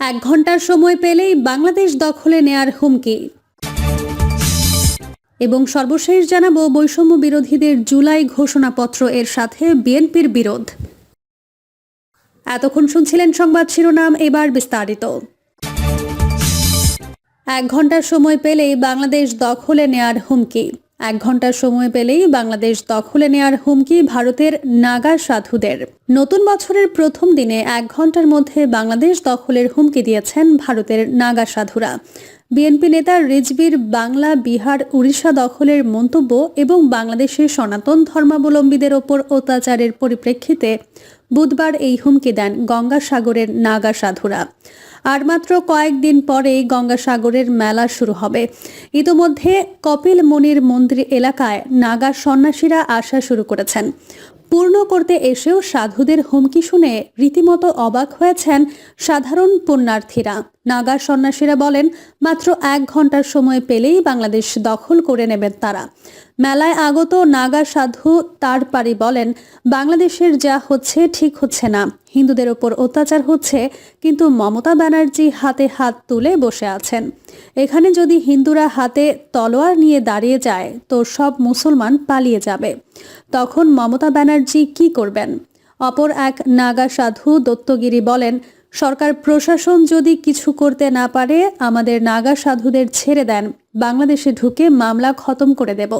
এক ঘণ্টার সময় পেলেই বাংলাদেশ দখলে নেয়ার হুমকি। এবং সর্বশেষ জানাব বৈষম্য বিরোধীদের জুলাই ঘোষণাপত্র এর সাথে বিএনপির বিরোধ। এতক্ষণ শুনছিলেন সংবাদ শিরোনাম, এবার বিস্তারিত। এক ঘণ্টার সময় পেলেই বাংলাদেশ দখলে নেয়ার হুমকি। এক ঘণ্টার সময় পেলেই বাংলাদেশ দখলে নেয়ার হুমকি ভারতের নাগা সাধুদের। নতুন বছরের প্রথম দিনে এক ঘণ্টার মধ্যে বাংলাদেশ দখলের হুমকি দিয়েছেন ভারতের নাগা সাধুরা। বিএনপি নেতা রিজবির বাংলা, বিহার, উড়িষ্যা দখলের মন্তব্য এবং বাংলাদেশের সনাতন ধর্মাবলম্বীদের ওপর অত্যাচারের পরিপ্রেক্ষিতে বুধবার এই হুমকি দেন গঙ্গাসাগরের নাগা সাধুরা। আর মাত্র কয়েকদিন পরেই গঙ্গাসাগরের মেলা শুরু হবে। ইতোমধ্যে কপিল মুনির মন্দির এলাকায় নাগা সন্ন্যাসীরা আসা শুরু করেছেন। পূর্ণ করতে এসেও সাধুদের হুমকি শুনে রীতিমতো অবাক হয়েছেন সাধারণ পুণ্যার্থীরা। নাগা সন্ন্যাসীরা বলেন, মাত্র এক ঘণ্টার সময় পেলেই বাংলাদেশ দখল করে নেবেন তারা। মেলায় আগত নাগা সাধু তার পারি বলেন, বাংলাদেশের যা হচ্ছে ঠিক হচ্ছে না। হিন্দুদের ওপর অত্যাচার হচ্ছে, কিন্তু মমতা ব্যানার্জি হাতে হাত তুলে বসে আছেন। এখানে যদি হিন্দুরা হাতে তলোয়ার নিয়ে দাঁড়িয়ে যায়, তো সব মুসলমান পালিয়ে যাবে। তখন মমতা ব্যানার্জি কি করবেন? অপর এক নাগা সাধু দত্তগিরি বলেন, সরকার প্রশাসন যদি কিছু করতে না পারে, আমাদের নাগা সাধুদের ছেড়ে দেন। বাংলাদেশে ঢুকে মামলা খতম করে দেব।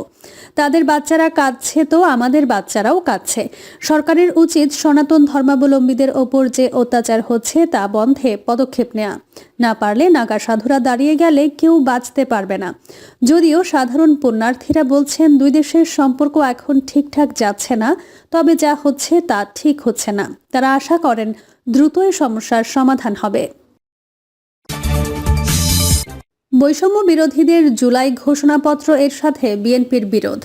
তাদের বাচ্চারা কাঁদছে তো আমাদের বাচ্চারাও কাঁদছে। সরকারের উচিত সনাতন ধর্মাবলম্বীদের ওপর যে অত্যাচার হচ্ছে তা বন্ধে পদক্ষেপ নেওয়া না পারলে নাগা সাধুরা দাঁড়িয়ে গেলে কেউ বাঁচতে পারবে না। যদিও সাধারণ পুণ্যার্থীরা বলছেন, দুই দেশের সম্পর্ক এখন ঠিকঠাক যাচ্ছে না, তবে যা হচ্ছে তা ঠিক হচ্ছে না। তারা আশা করেন, দ্রুতই সমস্যার সমাধান হবে। বৈষম্য বিরোধীদের জুলাই ঘোষণাপত্র এর সাথে বিএনপির বিরোধ।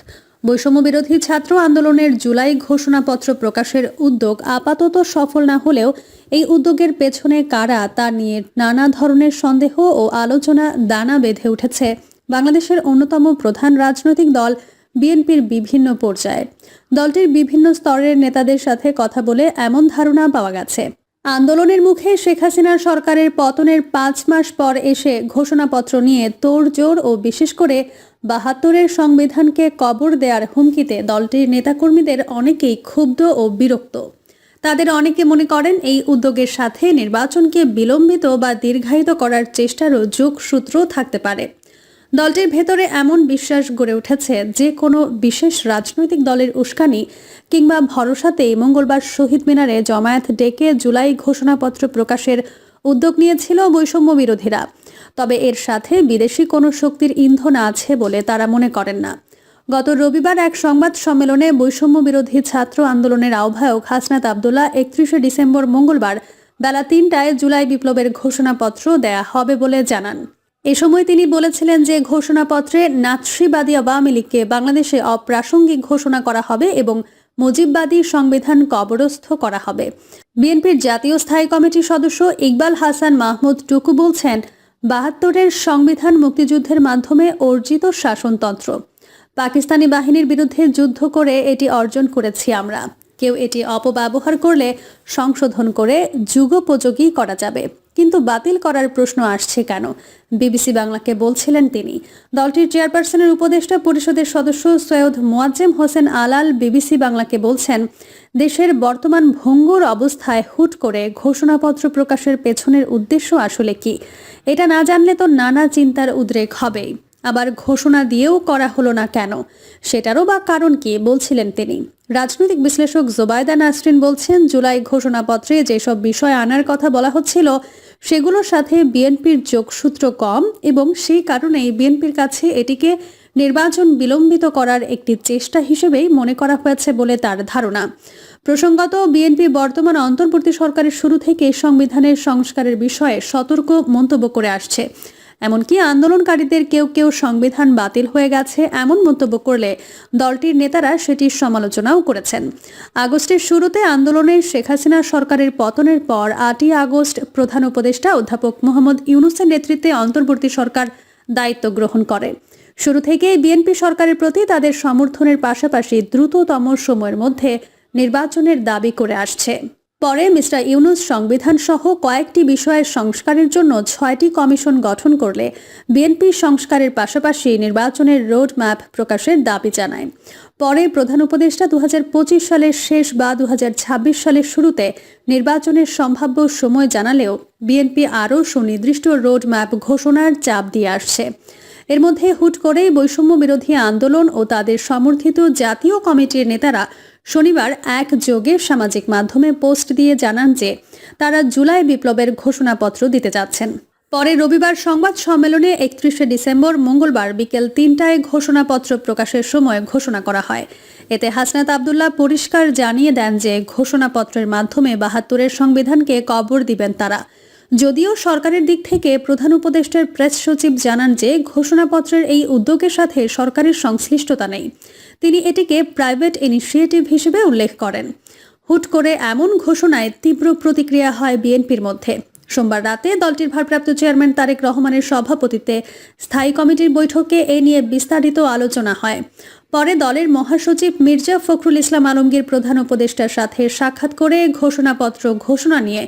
বৈষম্য বিরোধী ছাত্র আন্দোলনের জুলাই ঘোষণাপত্র প্রকাশের উদ্যোগ আপাতত সফল না হলেও এই উদ্যোগের পেছনে কারা তা নিয়ে নানা ধরনের সন্দেহ ও আলোচনা দানা বেঁধে উঠেছে। বাংলাদেশের অন্যতম প্রধান রাজনৈতিক দল বিএনপির বিভিন্ন পর্যায়ে। দলটির বিভিন্ন স্তরের নেতাদের সাথে কথা বলে এমন ধারণা পাওয়া গেছে। আন্দোলনের মুখে শেখ হাসিনার সরকারের পতনের পাঁচ মাস পর এসে ঘোষণাপত্র নিয়ে তোড়জোড় ও বিশেষ করে বাহাত্তরের সংবিধানকে কবর দেওয়ার হুমকিতে দলটির নেতাকর্মীদের অনেকেই ক্ষুব্ধ ও বিরক্ত। তাদের অনেকে মনে করেন এই উদ্যোগের সাথে নির্বাচনকে বিলম্বিত বা দীর্ঘায়িত করার চেষ্টারও যোগসূত্র থাকতে পারে। দলটির ভেতরে এমন বিশ্বাস গড়ে উঠেছে যে কোনো বিশেষ রাজনৈতিক দলের উস্কানি কিংবা ভরসাতেই মঙ্গলবার শহীদ মিনারে জমায়েত ডেকে জুলাই ঘোষণাপত্র প্রকাশের উদ্যোগ নিয়েছিল বৈষম্য বিরোধীরা। তবে এর সাথে বিদেশি কোনো শক্তির ইন্ধন আছে বলে তারা মনে করেন না। গত রবিবার এক সংবাদ সম্মেলনে বৈষম্য বিরোধী ছাত্র আন্দোলনের আহ্বায়ক হাসনাত আবদুল্লাহ একত্রিশে ডিসেম্বর মঙ্গলবার বেলা তিনটায় জুলাই বিপ্লবের ঘোষণাপত্র দেয়া হবে বলে জানান। এ সময় তিনি বলেছিলেন যে ঘোষণাপত্রে নাৎসিবাদী আওয়ামী লীগকে বাংলাদেশে অপ্রাসঙ্গিক ঘোষণা করা হবে এবং মুজিববাদী সংবিধান কবরস্থ করা হবে। বিএনপির জাতীয় স্থায়ী কমিটির সদস্য ইকবাল হাসান মাহমুদ টুকু বলছেন, বাহাত্তরের সংবিধান মুক্তিযুদ্ধের মাধ্যমে অর্জিত শাসনতন্ত্র। পাকিস্তানি বাহিনীর বিরুদ্ধে যুদ্ধ করে এটি অর্জন করেছি আমরা। কেউ এটি অপব্যবহার করলে সংশোধন করে যুগোপযোগী করা যাবে। কিন্তু বাতিল করার প্রশ্ন আসছে কেন? বিবিসি বাংলাকে বলছিলেন তিনি। দলটির চেয়ারপারসনের উপদেষ্টা পরিষদের সদস্য সৈয়দ মোয়াজ্জেম হোসেন আলাল বিবিসি বাংলাকে বলছেন, দেশের বর্তমান ভঙ্গুর অবস্থায় হুট করে ঘোষণাপত্র প্রকাশের পেছনের উদ্দেশ্য আসলে কি? এটা না জানলে তো নানা চিন্তার উদ্রেক হবেই। আবার ঘোষণা দিয়েও করা হলো না কেন? সেটারও বা কারণ কি? বলছিলেন তিনি। রাজনৈতিক বিশ্লেষক জোবায়দা নাসরিন বলছেন, জুলাই ঘোষণাপত্রে যেসব বিষয় আনার কথা বলা হচ্ছিল সেগুলোর সাথে বিএনপির যোগসূত্র কম এবং সেই কারণেই বিএনপির কাছে এটিকে নির্বাচন বিলম্বিত করার একটি চেষ্টা হিসেবেই মনে করা হয়েছে বলে তার ধারণা। প্রসঙ্গত, বিএনপি বর্তমান অন্তর্বর্তী সরকারের শুরু থেকে সংবিধানের সংস্কারের বিষয়ে সতর্ক মন্তব্য করে আসছে। এমনকি আন্দোলনকারীদের কেউ কেউ সংবিধান বাতিল হয়ে গেছে এমন মন্তব্য করলে দলটির নেতারা সেটির সমালোচনাও করেছেন। আগস্টের শুরুতে আন্দোলনে শেখ হাসিনা সরকারের পতনের পর আটই আগস্ট প্রধান উপদেষ্টা অধ্যাপক মোহাম্মদ ইউনুসের নেতৃত্বে অন্তর্বর্তী সরকার দায়িত্ব গ্রহণ করে। শুরু থেকেই বিএনপি সরকারের প্রতি তাদের সমর্থনের পাশাপাশি দ্রুততম সময়ের মধ্যে নির্বাচনের দাবি করে আসছে। পরে মিস্টার ইউনুস সংবিধান সহ কয়েকটি বিষয়ের সংস্কারের জন্য ছয়টি কমিশন গঠন করলে বিএনপি সংস্কারের পাশাপাশি নির্বাচনের রোড ম্যাপ প্রকাশের দাবি জানায়। পরে প্রধান উপদেষ্টা দুহাজার পঁচিশ সালের শেষ বা দুহাজার ছাব্বিশ সালের শুরুতে নির্বাচনের সম্ভাব্য সময় জানালেও বিএনপি আরও সুনির্দিষ্ট রোড ম্যাপ ঘোষণার চাপ দিয়ে আসছে। এর মধ্যে হুট করেই বৈষম্য বিরোধী আন্দোলন ও তাদের সমর্থিত জাতীয় কমিটির নেতারা শনিবার এক যোগে সামাজিক মাধ্যমে পোস্ট দিয়ে জানান যে, তারা জুলাই বিপ্লবের ঘোষণাপত্র দিতে যাচ্ছেন। পরে রবিবার সংবাদ সম্মেলনে একত্রিশে ডিসেম্বর মঙ্গলবার বিকেল তিনটায় ঘোষণাপত্র প্রকাশের সময় ঘোষণা করা হয়। এতে হাসনাত আবদুল্লাহ পরিষ্কার জানিয়ে দেন যে, ঘোষণাপত্রের মাধ্যমে বাহাত্তরের সংবিধানকে কবর দিবেন তারা। যদিও সরকারের দিক থেকে প্রধান উপদেষ্টার প্রেস সচিব জানান যে, ঘোষণাপত্রের এই উদ্যোগের সাথে সরকারের সংশ্লিষ্টতা নেই। তিনি এটিকে প্রাইভেট ইনিশিয়েটিভ হিসেবে উল্লেখ করেন। হুট করে এমন ঘোষণায় তীব্র প্রতিক্রিয়া হয় বিএনপির মধ্যে। সোমবার রাতে দলটির ভারপ্রাপ্ত চেয়ারম্যান তারেক রহমানের সভাপতিত্বে স্থায়ী কমিটির বৈঠকে এ নিয়ে বিস্তারিত আলোচনা হয়। পরে দলের মহাসচিব মির্জা ফখরুল ইসলাম আলমগীর প্রধান উপদেষ্টার সাথে সাক্ষাৎ করে ঘোষণাপত্র ঘোষণা নিয়ে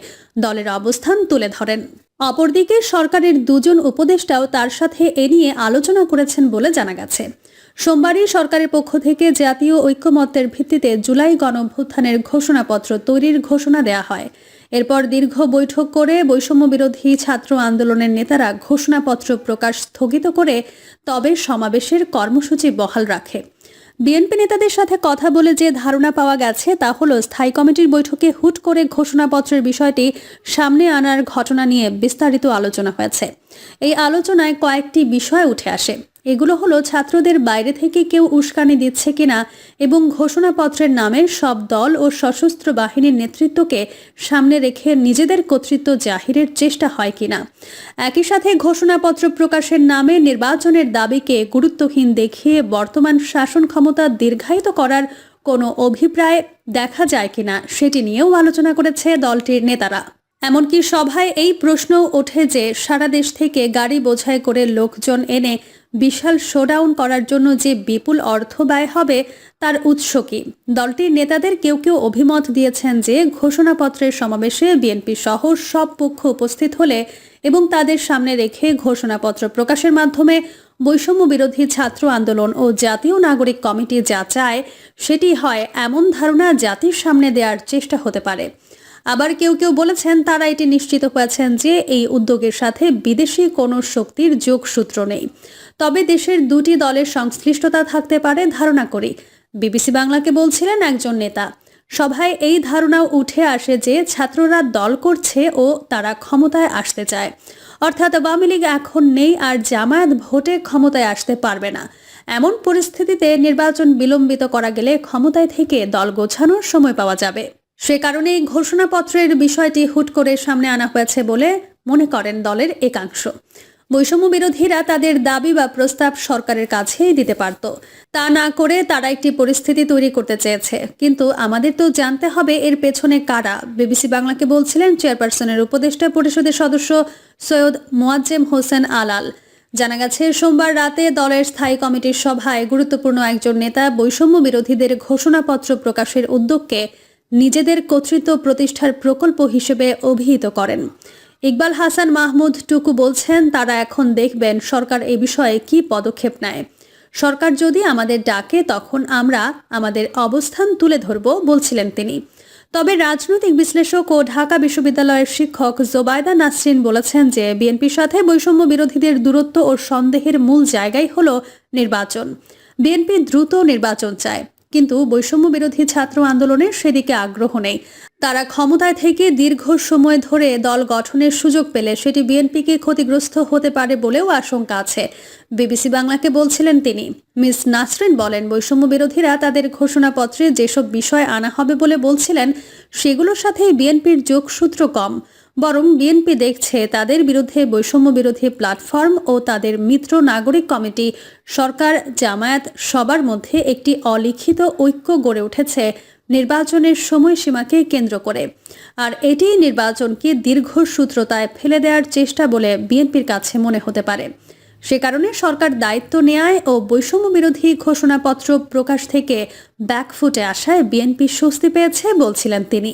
দলের অবস্থান তুলে ধরেন। অপরদিকে সরকারের দুজন উপদেষ্টাও তার সাথে এ নিয়ে আলোচনা করেছেন বলে জানা গেছে। সোমবারই সরকারের পক্ষ থেকে জাতীয় ঐক্যমত্যের ভিত্তিতে জুলাই গণঅভ্যুত্থানের ঘোষণাপত্র তৈরির ঘোষণা দেওয়া হয়। এরপর দীর্ঘ বৈঠক করে বৈষম্য বিরোধী ছাত্র আন্দোলনের নেতারা ঘোষণাপত্র প্রকাশ স্থগিত করে তবে সমাবেশের কর্মসূচি বহাল রাখে। বিএনপি নেতাদের সাথে কথা বলে যে ধারণা পাওয়া গেছে, তা হল স্থায়ী কমিটির বৈঠকে হুট করে ঘোষণাপত্রের বিষয়টি সামনে আনার ঘটনা নিয়ে বিস্তারিত আলোচনা হয়েছে। এই আলোচনায় কয়েকটি বিষয় উঠে আসে। এগুলো হলো ছাত্রদের বাইরে থেকে কেউ উস্কানি দিচ্ছে কিনা এবং ঘোষণাপত্রের নামে সব দল ও সশস্ত্র বাহিনীর নেতৃত্বকে সামনে রেখে নিজেদের কর্তৃত্ব জাহিরের চেষ্টা হয় কিনা। একই সাথে ঘোষণাপত্র প্রকাশের নামে নির্বাচনের দাবিকে গুরুত্বহীন দেখিয়ে বর্তমান শাসন ক্ষমতা দীর্ঘায়িত করার কোনো অভিপ্রায় দেখা যায় কিনা সেটি নিয়েও আলোচনা করেছে দলটির নেতারা। এমনকি সভায় এই প্রশ্নও ওঠে যে সারা দেশ থেকে গাড়ি বোঝাই করে লোকজন এনে বিশাল শোডাউন করার জন্য যে বিপুল অর্থ ব্যয় হবে তার উৎস কি? দলটির নেতাদের কেউ কেউ অভিমত দিয়েছেন যে ঘোষণাপত্রের সমাবেশে বিএনপি সহ সব পক্ষ উপস্থিত হলে এবং তাদের সামনে রেখে ঘোষণাপত্র প্রকাশের মাধ্যমে বৈষম্য বিরোধী ছাত্র আন্দোলন ও জাতীয় নাগরিক কমিটি যা চায় সেটি হয় এমন ধারণা জাতির সামনে দেওয়ার চেষ্টা হতে পারে। আবার কেউ কেউ বলেছেন তারা এটি নিশ্চিত হয়েছেন যে এই উদ্যোগের সাথে বিদেশি কোনো শক্তির যোগসূত্র নেই। তবে দেশের দুটি দলের সংশ্লিষ্টতা থাকতে পারে ধারণা করি। বিবিসি বাংলাকে বলছিলেন একজন নেতা। সভায় এই ধারণাও উঠে আসে যে ছাত্ররা দল করছে ও তারা ক্ষমতায় আসতে চায়। অর্থাৎ আওয়ামী লীগ এখন নেই আর জামায়াত ভোটে ক্ষমতায় আসতে পারবে না। এমন পরিস্থিতিতে নির্বাচন বিলম্বিত করা গেলে ক্ষমতায় থেকে দল গোছানোর সময় পাওয়া যাবে। সে কারণে এই ঘোষণাপত্রের বিষয়টি হুট করে সামনে আনা হয়েছে বলে মনে করেন দলের একাংশ। বৈষম্য বিরোধীরা তাদের দাবি বা প্রস্তাব সরকারের কাছেই দিতে পারত। তা না করে তারা একটি পরিস্থিতি তৈরি করতে চেয়েছে। কিন্তু আমাদের তো জানতে হবে এর পেছনে কারা। বিবিসি বাংলাকে বলছিলেন চেয়ারপারসনের উপদেষ্টা পরিষদের সদস্য সৈয়দ মোয়াজ্জেম হোসেন আলাল। জানা গেছে, সোমবার রাতে দলের স্থায়ী কমিটির সভায় গুরুত্বপূর্ণ একজন নেতা বৈষম্য বিরোধীদের ঘোষণাপত্র প্রকাশের উদ্যোগকে নিজেদের কর্তৃত্ব প্রতিষ্ঠার প্রকল্প হিসেবে অভিহিত করেন। ইকবাল হাসান মাহমুদ টুকু বলছেন, তারা এখন দেখবেন সরকার এ বিষয়ে কি পদক্ষেপ নেয়। সরকার যদি আমাদের ডাকে, তখন আমরা আমাদের অবস্থান তুলে ধরব, বলছিলেন তিনি। তবে রাজনৈতিক বিশ্লেষক ও ঢাকা বিশ্ববিদ্যালয়ের শিক্ষক জোবায়দা নাসরিন বলেছেন যে, বিএনপির সাথে বৈষম্য বিরোধীদের দূরত্ব ও সন্দেহের মূল জায়গাই হল নির্বাচন। বিএনপি দ্রুত নির্বাচন চায়। কিন্তু বৈষম্য বিরোধী ছাত্র আন্দোলনের সেদিকে আগ্রহ নেই। তারা ক্ষমতায় থেকে দীর্ঘ সময় ধরে দল গঠনের সুযোগ পেলে সেটি বিএনপিকে ক্ষতিগ্রস্ত হতে পারে বলেও আশঙ্কা আছে। বিবিসি বাংলাকে বলছিলেন তিনি, মিস নাসরিন বলেন বৈষম্য বিরোধীরা তাদের ঘোষণাপত্রে যেসব বিষয় আনা হবে বলে বলছিলেন, সেগুলোর সাথে বিএনপির যোগসূত্র কম। বরং বিএনপি দেখছে তাদের বিরুদ্ধে বৈষম্য বিরোধী প্ল্যাটফর্ম ও তাদের মিত্র নাগরিক কমিটি সরকার জামায়াত সবার মধ্যে একটি অলিখিত ঐক্য গড়ে উঠেছে নির্বাচনের সময়সীমাকে কেন্দ্র করে। আর এটি নির্বাচনকে দীর্ঘসূত্রতায় ফেলে দেওয়ার চেষ্টা বলে বিএনপির কাছে মনে হতে পারে। সে কারণে সরকার দায়িত্ব নেয় ও বৈষম্য বিরোধী ঘোষণাপত্র প্রকাশ থেকে ব্যাকফুটে আসায় বিএনপি স্বস্তি পেয়েছে বলছিলেন তিনি।